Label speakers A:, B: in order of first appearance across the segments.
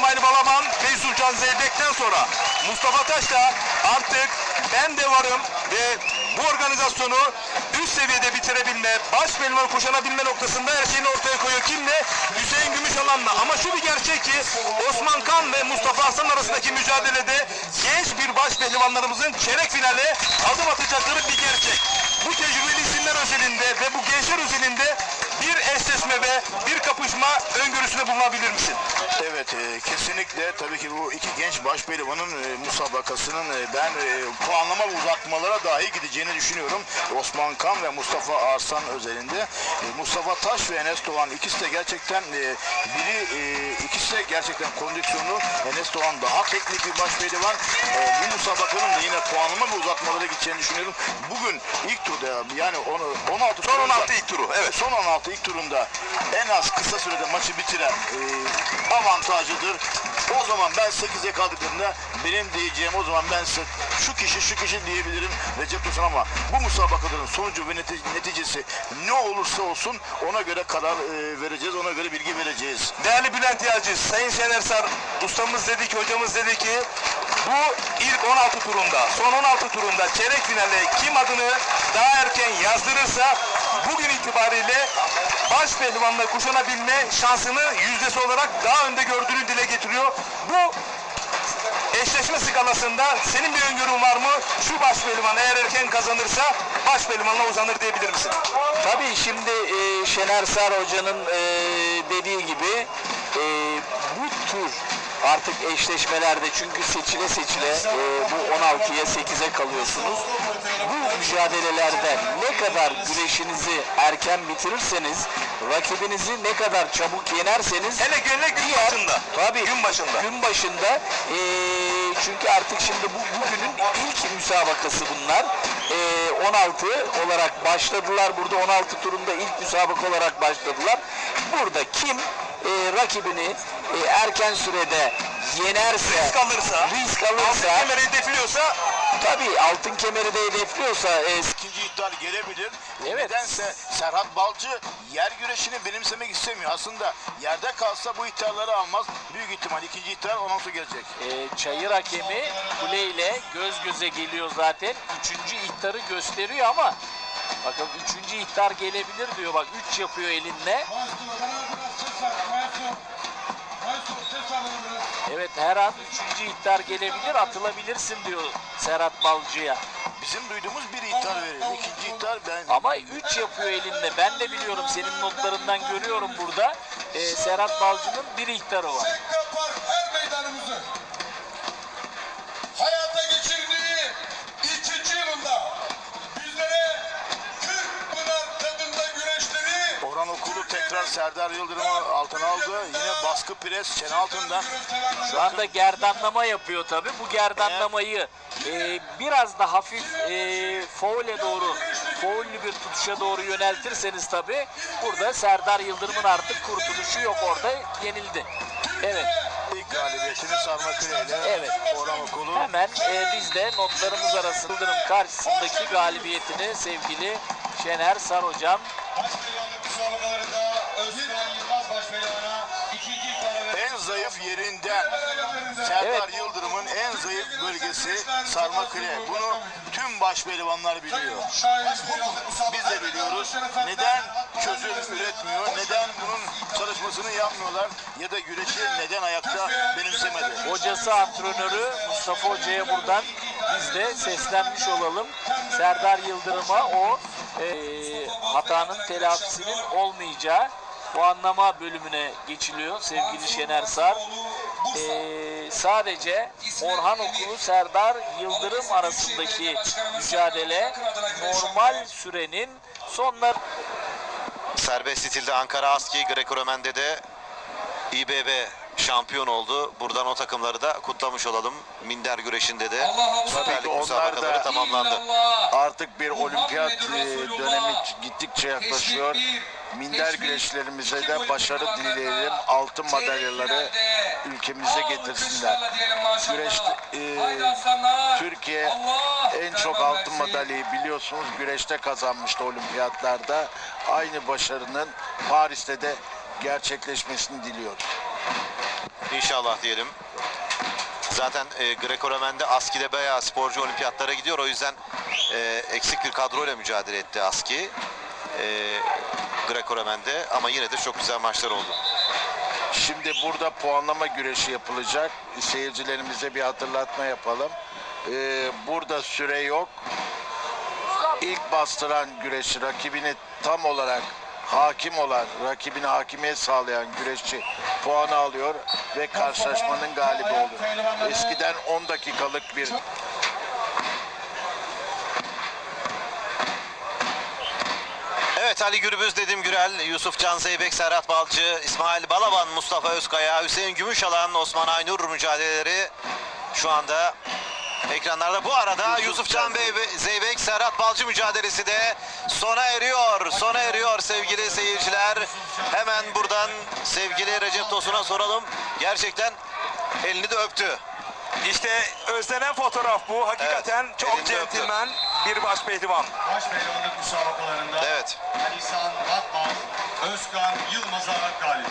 A: İsmail Balaban ve Yusufcan Zeybek'ten sonra Mustafa Taş da artık ben de varım ve bu organizasyonu üst seviyede bitirebilme, baş pelvan kuşanabilme noktasında her şeyini ortaya koyuyor. Kimle? Hüseyin Gümüşalan'la. Ama şu bir gerçek ki Osman Kan ve Mustafa Hasan arasındaki mücadelede genç bir baş pehlivanlarımızın çeyrek finale adım atacakları bir gerçek. Bu tecrübeli isimler özelinde ve bu gençler özelinde bir eşleşme ve bir kapışma öngörüsünde bulunabilir misin?
B: Evet e, kesinlikle tabii ki bu iki genç baş pehlivanın e, musabakasının e, ben e, puanlama ve uzatmalara dahi gideceğini düşünüyorum. Osman Kan ve Mustafa Arslan özelinde. E, Mustafa Taş ve Enes Doğan ikisi de gerçekten e, biri e, ikisi de gerçekten kondisyonu Enes Doğan daha teknik bir baş pehlivan. E, bu musabakanın da yine puanlama ve uzatmalara gideceğini düşünüyorum. Bugün ilk turda yani onu 16
A: Son
B: turda-
A: 16 ilk turu. Evet.
B: Son 16 ilk turunda en az kısa sürede maçı bitiren e, avantajıdır. O zaman ben 8'e kaldıklarında benim diyeceğim o zaman ben size şu kişi şu kişi diyebilirim Recep Tosun ama bu musabakaların sonucu ve neti- neticesi ne olursa olsun ona göre karar e, vereceğiz, ona göre bilgi vereceğiz.
A: Değerli Bülent Yağcı, Sayın Şener Sar, ustamız dedi ki, hocamız dedi ki bu ilk 16 turunda, son 16 turunda çeyrek finale kim adını daha erken yazdırırsa bugün itibariyle baş pehlivanla kuşanabilme şansını yüzdesi olarak daha önde gördüğünü dile getiriyor. Bu eşleşme skalasında senin bir öngörün var mı? Şu baş pehlivan eğer erken kazanırsa baş pehlivanla uzanır diyebilir misin?
C: Tabii şimdi e, Şener Sar Hoca'nın e, dediği gibi e, bu tür artık eşleşmelerde çünkü seçile seçile e, bu 16'ya 8'e kalıyorsunuz. Bu mücadelelerde ne kadar güreşinizi erken bitirirseniz, rakibinizi ne kadar çabuk yenerseniz
A: Hele gönle gün
C: diğer-
A: başında.
C: Tabii.
A: Gün başında.
C: Gün başında eee, çünkü artık şimdi bu bugünün ilk müsabakası bunlar. Eee, 16 olarak başladılar. Burada 16 turunda ilk müsabaka olarak başladılar. Burada kim eee, rakibini eee, erken sürede yenerse,
A: Risk alırsa,
C: risk
A: altın
C: alırsa,
A: kemeri hedefliyorsa
C: tabii altın kemeri de hedefliyorsa eee,
B: İkinci iddia gelebilir.
C: Evet.
B: Nedense Serhat Balcı yer güreşini benimsemek istemiyor. Aslında yerde kalsa bu iddiaları almaz. Büyük ihtimal ikinci iddia ondan sonra gelecek.
C: Ee, çayır hakemi kule ile göz göze geliyor zaten. Üçüncü ihtarı gösteriyor ama bakın üçüncü ihtar gelebilir diyor. Bak üç yapıyor elinle. Evet her an üçüncü ihtar gelebilir atılabilirsin diyor Serhat Balcı'ya.
B: Bizim duyduğumuz bir iddia verildi. İkinci iddia ben
C: Ama 3 yapıyor elinde. Ben de biliyorum senin notlarından görüyorum burada. Ee, Serhat Balcı'nın bir ihtarı var.
B: Serdar Yıldırım'ı altına aldı. Yine baskı pres çene altından.
C: Şu anda gerdanlama yapıyor tabi. Bu gerdanlamayı e, biraz da hafif e, faule doğru, faullü bir tutuşa doğru yöneltirseniz tabi burada Serdar Yıldırım'ın artık kurtuluşu yok orada yenildi. Evet
B: İlk galibiyetini Sarma ile
C: Evet.
B: Orhan Okulu.
C: hemen e, biz de notlarımız arasında Yıldırım karşısındaki galibiyetini sevgili Şener Sar
B: En zayıf yerinden Serdar
C: Evet.
B: Yıldırım'ın en zayıf bölgesi Sarma Kale. Bunu tüm baş pehlivanlar biliyor. Biz de biliyoruz. Neden çözüm üretmiyor? Neden bunun çalışmasını yapmıyorlar? Ya da güreşi neden ayakta benimsemedi?
C: hocası antrenörü Mustafa Hoca'ya buradan biz de seslenmiş olalım. Serdar Yıldırım'a o eee, hatanın telafisinin olmayacağı bu anlama bölümüne geçiliyor sevgili Şener Sar. Eee, sadece Orhan Okulu Serdar Yıldırım arasındaki mücadele normal sürenin sonları
D: Serbest stilde Ankara Aski Greco-Romen'de de İBB şampiyon oldu. Buradan o takımları da kutlamış olalım. Minder güreşinde de Süper Lig
E: Onlar da-
D: müsabakaları tamamlandı.
E: Artık bir olimpiyat e, dönemi gittikçe yaklaşıyor. Minder güreşlerimize de başarı dileyelim. Altın madalyaları ülkemize getirsinler. Güreş e, Türkiye en çok altın madalyayı biliyorsunuz güreşte kazanmıştı olimpiyatlarda. Aynı başarının Paris'te de gerçekleşmesini diliyoruz.
D: İnşallah diyelim. Zaten e, Greco-Romen'de Aski'de bayağı sporcu olimpiyatlara gidiyor. O yüzden e, eksik bir kadroyla mücadele etti Aski. E, Greco-Romen'de ama yine de çok güzel maçlar oldu.
E: Şimdi burada puanlama güreşi yapılacak. Seyircilerimize bir hatırlatma yapalım. Ee, burada süre yok. İlk bastıran güreşi rakibini tam olarak hakim olan, rakibine hakimiyet sağlayan güreşçi puanı alıyor ve karşılaşmanın galibi oluyor. Eskiden 10 dakikalık bir
D: Evet Ali Gürbüz, Dedim Gürel, Yusuf Can Zeybek, Serhat Balcı, İsmail Balaban, Mustafa Özkaya, Hüseyin Gümüşalan, Osman Aynur mücadeleleri şu anda ekranlarda. Bu arada Yusuf Can Bey Zeybek, Serhat Balcı mücadelesi de sona eriyor. Sona eriyor sevgili seyirciler. Hemen buradan sevgili Recep Tosun'a soralım. Gerçekten elini de öptü.
A: İşte özlenen fotoğraf bu. Hakikaten
D: Evet,
A: çok centilmen bir baş pehlivan.
F: Baş pehlivanlık müsabakalarında
D: Evet.
F: Alisan Batman, Özkan Yılmaz'a galip.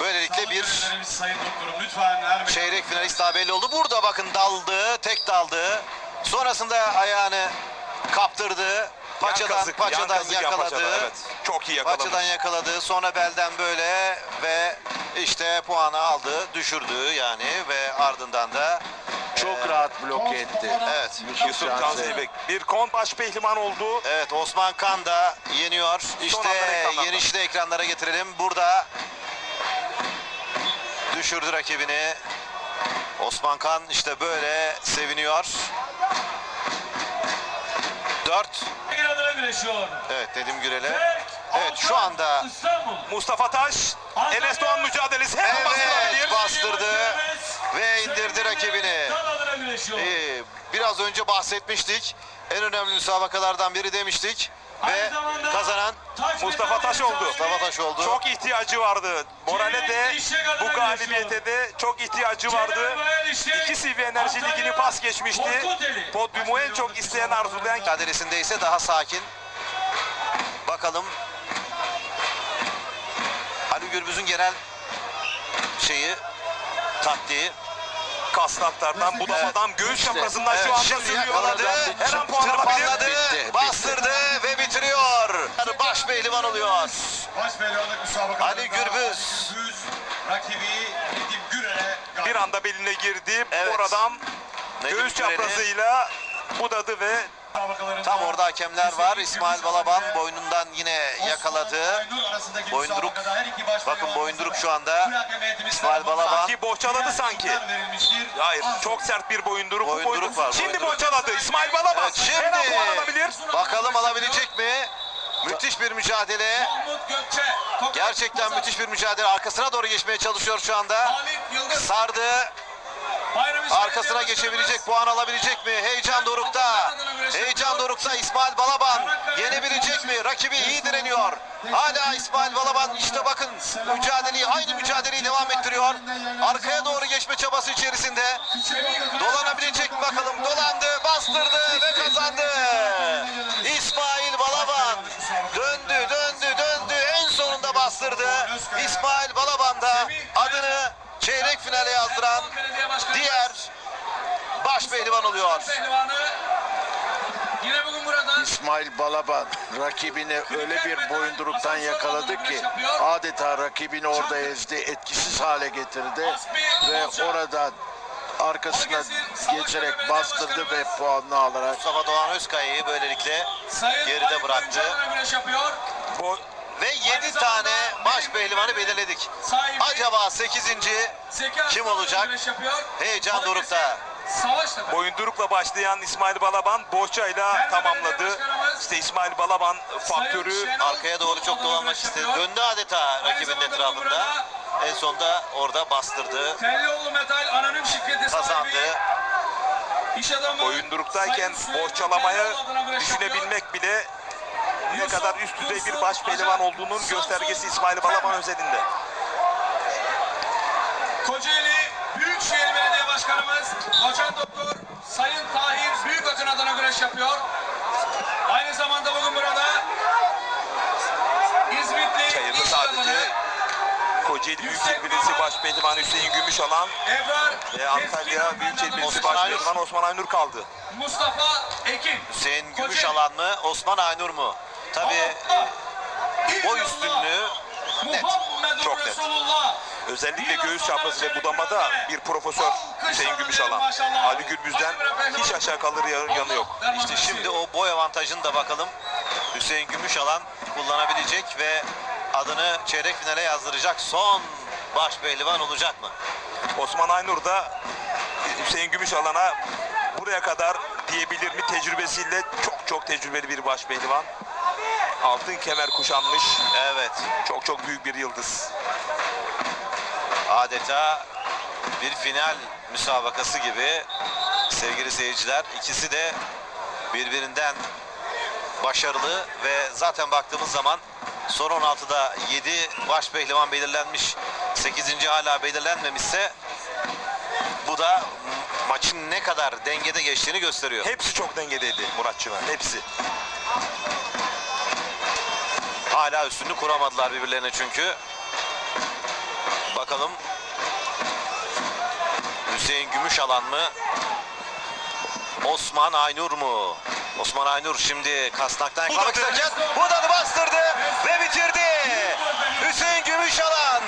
D: Böylelikle bir
F: Sağlık Sayın Doktorum lütfen her
D: çeyrek finalist daha belli oldu. Burada bakın daldı, tek daldı. Sonrasında ayağını kaptırdı. Paçadan,
A: Yan kazık,
D: paçadan
A: yan kazık yan
D: yakaladı.
A: paçadan, evet. Çok iyi yakalamış.
D: Paçadan yakaladı. Sonra belden böyle ve işte puanı aldı, düşürdü yani ve ardından da
E: çok rahat bloke etti.
D: evet
A: Yusuf
E: Can
A: Can
E: Zeybek.
A: Zeybek. Bir kon baş pehlivan oldu.
D: Evet Osman Kan da yeniyor. İşte
A: ekranlarda.
D: yenişini ekranlara getirelim. Burada düşürdü rakibini. Osman Kan işte böyle seviniyor. 4.
G: adına güreşiyor.
D: Evet Nedim Gürel'e. Evet şu anda
G: İstanbul.
A: Mustafa Taş, Enes Doğan mücadelesi hemen
D: evet Ee, biraz önce bahsetmiştik. En önemli müsabakalardan biri demiştik. Ve kazanan
G: Taş
A: Mustafa Taş oldu.
D: Mustafa Taş oldu.
A: Çok ihtiyacı vardı. Morale de bu galibiyete de çok ihtiyacı vardı.
G: Celal Bayar
A: İki CV Enerji Ligi'ni pas geçmişti. Podyumu en çok isteyen arzulayan
D: mücadelesinde ise daha sakin. Bakalım. Ali Gürbüz'ün genel şeyi taktiği.
A: Kasnaklardan budamadan göğüs
E: İşte,
A: çaprazından
D: Evet,
A: şu anda sürüyor. Her an puan alabilir.
D: tırpanladı,
E: Bitti,
D: bastırdı ve bitiriyor. Baş pehlivan oluyor.
F: Baş pehlivanlık müsabakalarında
D: Ali Gürbüz.
F: Gürbüz rakibi Nedim Gürel'e.
A: Bir anda beline girdi.
D: Evet.
A: Oradan
D: Nedim
A: göğüs çaprazıyla budadı ve
D: Tam orada hakemler var. İsmail Balaban boynundan yine yakaladı. Boyunduruk.
F: müsabakada her iki baş
D: Bakın boyunduruk şu anda. İsmail Balaban.
A: Ki boçaladı sanki. Hayır çok sert bir boyunduruk.
D: Boyunduruk var,
A: Şimdi
D: boyunduruk.
A: boçaladı. İsmail Balaban.
D: Evet, şimdi
A: alabilir.
D: bakalım alabilecek mi? Müthiş bir mücadele. Gerçekten müthiş bir mücadele. Arkasına doğru geçmeye çalışıyor şu anda. Sardı. Arkasına geçebilecek, puan alabilecek mi? Heyecan dorukta. Heyecan dorukta İsmail Balaban yenebilecek mi? Rakibi iyi direniyor. Hala İsmail Balaban işte bakın mücadeleyi aynı mücadeleyi devam ettiriyor. Arkaya doğru geçme çabası içerisinde. Dolanabilecek mi bakalım? Dolandı, bastırdı ve kazandı. İsmail Balaban döndü, döndü, döndü. En sonunda bastırdı. İsmail Balaban da adını çeyrek finale yazdıran diğer baş pehlivan oluyor.
G: Yine bugün burada
E: İsmail Balaban rakibini öyle bir boyunduruktan yakaladı ki adeta rakibini orada ezdi, etkisiz hale getirdi ve oradan arkasına geçerek bastırdı ve puanını alarak
D: Mustafa Doğan Özkaya'yı böylelikle geride bıraktı.
A: Bu
D: Ve 7 tane baş pehlivanı belirledik.
G: Sahibi
D: Acaba 8.
G: Zeki
D: kim olacak? Heyecan dorukta.
A: Boyundurukla başlayan İsmail Balaban bohçayla tamamladı. İşte İsmail Balaban faktörü
D: Arkaya doğru çok dolanmak istedi. Döndü adeta rakibinin etrafında. En sonda orada bastırdı.
G: Tellioğlu Metal Anonim Şirketi
D: Kazandı.
G: sahibi. İş adamı
A: boyunduruktayken
G: yapıyor.
A: düşünebilmek bile ne kadar üst düzey bir baş pehlivan olduğunun göstergesi İsmail Balaban özelinde.
G: Kocaeli Büyükşehir Belediye Başkanımız Doçent Doktor Sayın Tahir Büyükakın adına güreş yapıyor. Aynı zamanda bugün burada İzmitli
A: Çayırlı
G: İş
A: sadece Kocaeli Büyükşehir Belediyesi Baş Pehlivan Hüseyin Gümüşalan
G: Ebrar
A: ve Antalya Büyükşehir Belediyesi
D: Osman
A: Baş
D: Aynur.
A: Pehlivan Osman Aynur kaldı.
G: Mustafa Ekin.
D: Hüseyin. Gümüşalan mı? Osman Aynur mu? Tabii boy üstünlüğü net.
A: Çok net. Özellikle göğüs çaprazı ve budamada bir profesör Hüseyin Gümüşalan. Ali Gürbüz'den hiç aşağı kalır yanı yok.
D: İşte şimdi o boy avantajını da bakalım Hüseyin Gümüşalan kullanabilecek ve adını çeyrek finale yazdıracak son baş pehlivan olacak mı?
A: Osman Aynur da Hüseyin Gümüşalan'a buraya kadar diyebilir mi tecrübesiyle çok çok tecrübeli bir baş pehlivan. Altın kemer kuşanmış.
D: Evet.
A: Çok çok büyük bir yıldız.
D: Adeta bir final müsabakası gibi sevgili seyirciler. ikisi de birbirinden başarılı ve zaten baktığımız zaman son 16'da 7 baş pehlivan belirlenmiş. 8. hala belirlenmemişse bu da maçın ne kadar dengede geçtiğini gösteriyor.
A: Hepsi çok dengedeydi Muratçılar. Hepsi.
D: Hala üstünü kuramadılar birbirlerine çünkü. Bakalım Hüseyin Gümüşalan mı? Osman Aynur mu? Osman Aynur şimdi kasnaktan
A: Budadı.
D: isterken Budadı bastırdı ve bitirdi. Hüseyin Gümüşalan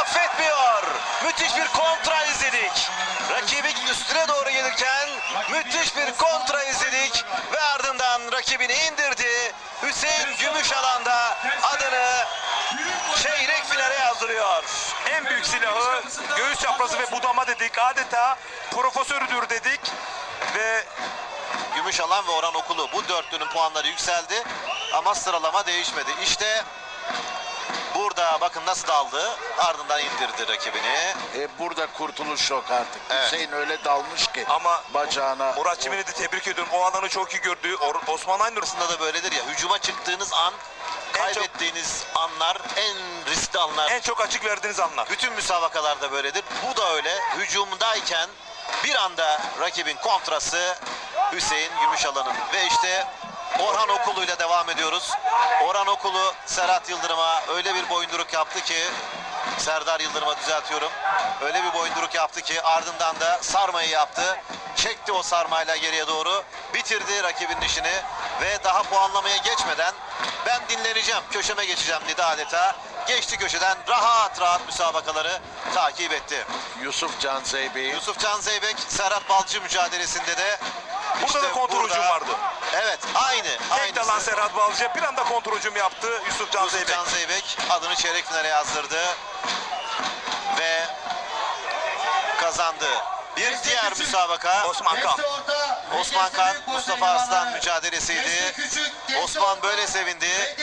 D: affetmiyor. Müthiş bir kontra izledik. Rakibi üstüne doğru gelirken müthiş bir kontra izledik ve ardından rakibini indirdi. Hüseyin Gümüşalan da adını çeyrek finale yazdırıyor.
A: En büyük silahı göğüs çaprazı ve budama dedik. Adeta profesörüdür dedik. Ve
D: Gümüşalan ve Orhan Okulu bu dörtlünün puanları yükseldi ama sıralama değişmedi. İşte burada bakın nasıl daldı ardından indirdi rakibini.
E: E, burada kurtuluş yok artık.
D: Evet.
E: Hüseyin öyle dalmış ki
A: Ama
E: bacağına.
A: Murat Çimen'i de tebrik ediyorum. O alanı çok iyi gördü. Or- Osman Aynur
D: Aslında da böyledir ya hücuma çıktığınız an
A: En çok-
D: kaybettiğiniz anlar en riskli anlar.
A: en çok açık verdiğiniz anlar.
D: Bütün müsabakalarda böyledir. Bu da öyle. Hücumdayken bir anda rakibin kontrası Hüseyin Gümüşalan'ın. Ve işte Orhan Okulu ile devam ediyoruz. Orhan Okulu Serhat Yıldırım'a öyle bir boyunduruk yaptı ki Serdar Yıldırım'a düzeltiyorum. Öyle bir boyunduruk yaptı ki ardından da sarmayı yaptı. Çekti o sarmayla geriye doğru. Bitirdi rakibinin işini ve daha puanlamaya geçmeden ben dinleneceğim, köşeme geçeceğim dedi adeta. Geçti köşeden rahat rahat müsabakaları takip etti.
E: Yusuf Can Zeybe'yi
D: Yusuf Can Zeybek, Serhat Balcı mücadelesinde de
A: Burada da kontrol
D: burada-
A: hücum vardı.
D: Evet, aynı.
A: Tek dalan Serhat Balcı bir anda kontrol hücum yaptı Yusuf Can
D: Yusuf
A: Zeybek.
D: Can Zeybek adını çeyrek finale yazdırdı ve kazandı. Bir diğer müsabaka
A: Osman Kan.
D: Osman Kan, Mustafa Arslan mücadelesiydi. Osman böyle sevindi.